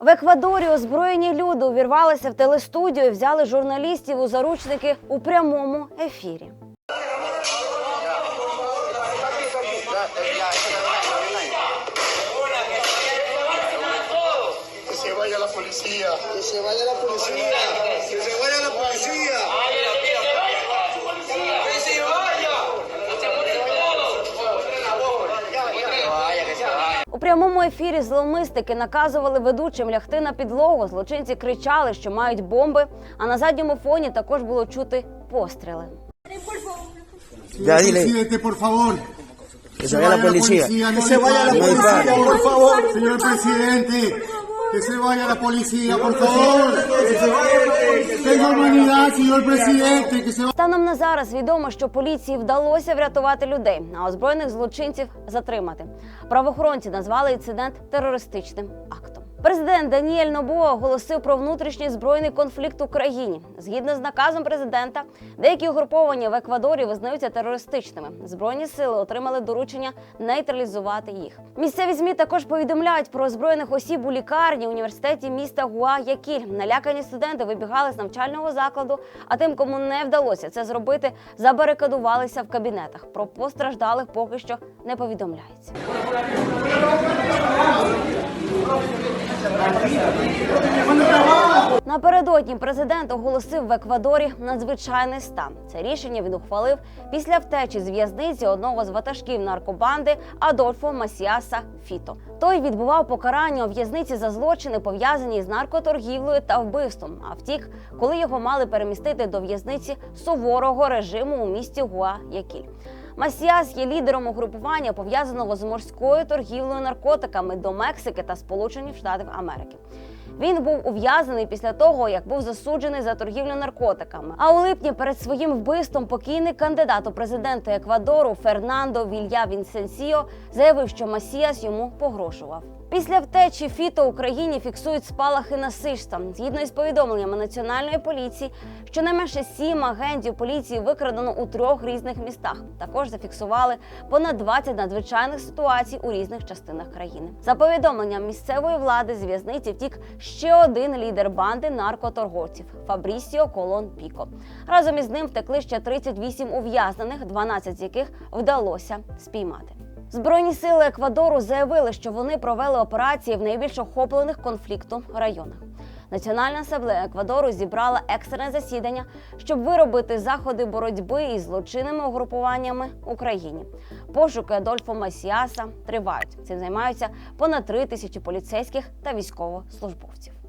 В Еквадорі озброєні люди увірвалися в телестудію і взяли журналістів у заручники у прямому ефірі. Que se vaya la policía. Que se vaya la policía. Прямому ефірі зломистики наказували ведучим лягти на підлогу. Злочинці кричали, що мають бомби. А на задньому фоні також було чути постріли. Ya por favor. que se vaya la policía. Que se vaya la policía, por favor. Señor presidente. Que se vaya la policía, por favor. Tenga humanidad, señor presidente. Que se Станом на зараз відомо, що поліції вдалося врятувати людей, а озброєних злочинців затримати. Правоохоронці назвали інцидент терористичним актом. Президент Даніель Нобуа оголосив про внутрішній збройний конфлікт в Україні. Згідно з наказом президента, деякі угруповання в Еквадорі визнаються терористичними. Збройні сили отримали доручення нейтралізувати їх. Місцеві змі також повідомляють про озброєних осіб у лікарні університеті міста Гуаякіль. Налякані студенти вибігали з навчального закладу. А тим, кому не вдалося це зробити, забарикадувалися в кабінетах. Про постраждалих поки що не повідомляється. Напередодні президент оголосив в Еквадорі надзвичайний стан. Це рішення він ухвалив після втечі з в'язниці одного з ватажків наркобанди Адольфо Масіаса Фіто. Той відбував покарання у в'язниці за злочини, пов'язані з наркоторгівлею та вбивством. А втік, коли його мали перемістити до в'язниці суворого режиму у місті Гуаякіль. Масіас є лідером угрупування, пов'язаного з морською торгівлею наркотиками до Мексики та Сполучених Штатів Америки. Він був ув'язнений після того, як був засуджений за торгівлю наркотиками. А у липні перед своїм вбивством покійний кандидат у президенти Еквадору Фернандо Вілья Вінсенсіо заявив, що Масіас йому погрожував. Після втечі Фіто Україні фіксують спалахи насильства. Згідно із повідомленнями національної поліції, щонайменше сім агентів поліції викрадено у трьох різних містах. Також зафіксували понад 20 надзвичайних ситуацій у різних частинах країни. За повідомленням місцевої влади з в'язниці втік ще один лідер банди наркоторговців Фабрісіо Колон Піко. Разом із ним втекли ще 38 ув'язнених, 12 з яких вдалося спіймати. Збройні сили Еквадору заявили, що вони провели операції в найбільш охоплених конфліктом районах. Національна асамблея Еквадору зібрала екстрене засідання, щоб виробити заходи боротьби із злочинними угрупуваннями в Україні. Пошуки Адольфа Масіаса тривають. Цим займаються понад три тисячі поліцейських та військовослужбовців.